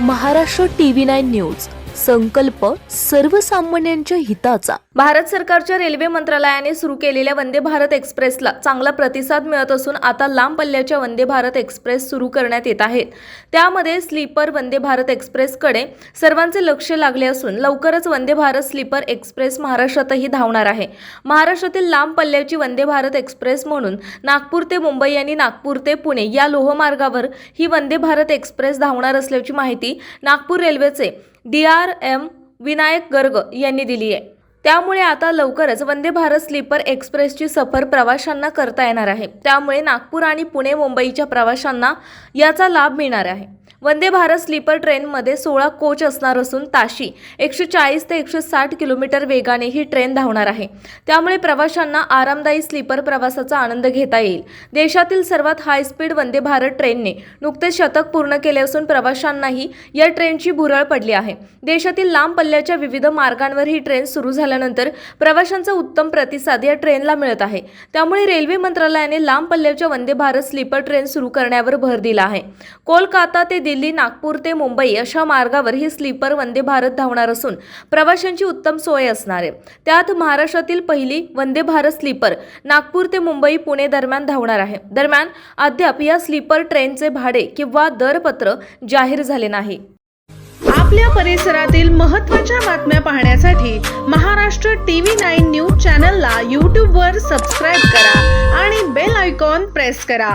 Maharashtra TV nine news. संकल्प सर्वसामान्यांच्या हिताचा. भारत सरकारच्या रेल्वे मंत्रालयाने सुरू केलेल्या वंदे भारत एक्सप्रेसला चांगला प्रतिसाद मिळत असून आता लांब पल्ल्याच्या वंदे भारत एक्सप्रेस सुरू करण्यात येत आहेत. त्यामध्ये स्लीपर वंदे भारत एक्सप्रेसकडे सर्वांचे लक्ष लागले असून लवकरच वंदे भारत स्लीपर एक्सप्रेस महाराष्ट्रातही धावणार आहे. महाराष्ट्रातील लांब पल्ल्याची वंदे भारत एक्सप्रेस म्हणून नागपूर ते मुंबई आणि नागपूर ते पुणे या लोहमार्गावर ही वंदे भारत एक्सप्रेस धावणार असल्याची माहिती नागपूर रेल्वेचे D R M Vinayak Garg यांनी दिली आहे. त्यामुळे आता लवकरच वंदे भारत स्लीपर एक्सप्रेसची सफर प्रवाशांना करता येणार आहे. त्यामुळे नागपूर आणि पुणे मुंबईच्या प्रवाशांना याचा लाभ मिळणार आहे. वंदे भारत स्लीपर ट्रेनमध्ये सोळा कोच असणार असून ताशी एकशे चाळीस ते एकशे साठ किलोमीटर वेगाने ही ट्रेन धावणार आहे. त्यामुळे प्रवाशांना आरामदायी स्लीपर प्रवासाचा आनंद घेता येईल. देशातील सर्वात हायस्पीड वंदे भारत ट्रेनने नुकतेच शतक पूर्ण केले असून प्रवाशांनाही या ट्रेनची भुरळ पडली आहे. देशातील लांब पल्ल्याच्या विविध मार्गांवर ही ट्रेन सुरू झाल्यानंतर प्रवाशांचा उत्तम प्रतिसाद या ट्रेनला मिळत आहे. त्यामुळे रेल्वे मंत्रालयाने लांब पल्ल्याच्या वंदे भारत स्लीपर ट्रेन सुरू करण्यावर भर दिला आहे. कोलकाता ते दिल्ली नागपूर ते मुंबई अशा मार्गावर ही स्लीपर वंदे भारत धावणार असून प्रवाशांची उत्तम सोय असणार आहे. त्यात महाराष्ट्रातील पहिली वंदे भारत स्लीपर नागपूर ते मुंबई पुणे दरम्यान धावणार आहे. दरम्यान अद्याप या स्लीपर ट्रेनचे भाडे किंवा दरपत्र जाहीर झाले नाही. आपल्या परिसरातील महत्त्वाच्या बातम्या पाहण्यासाठी महाराष्ट्र टीव्ही नाईन न्यूज चॅनलला यूट्यूबवर सबस्क्राईब करा आणि बेल आयकॉन प्रेस करा.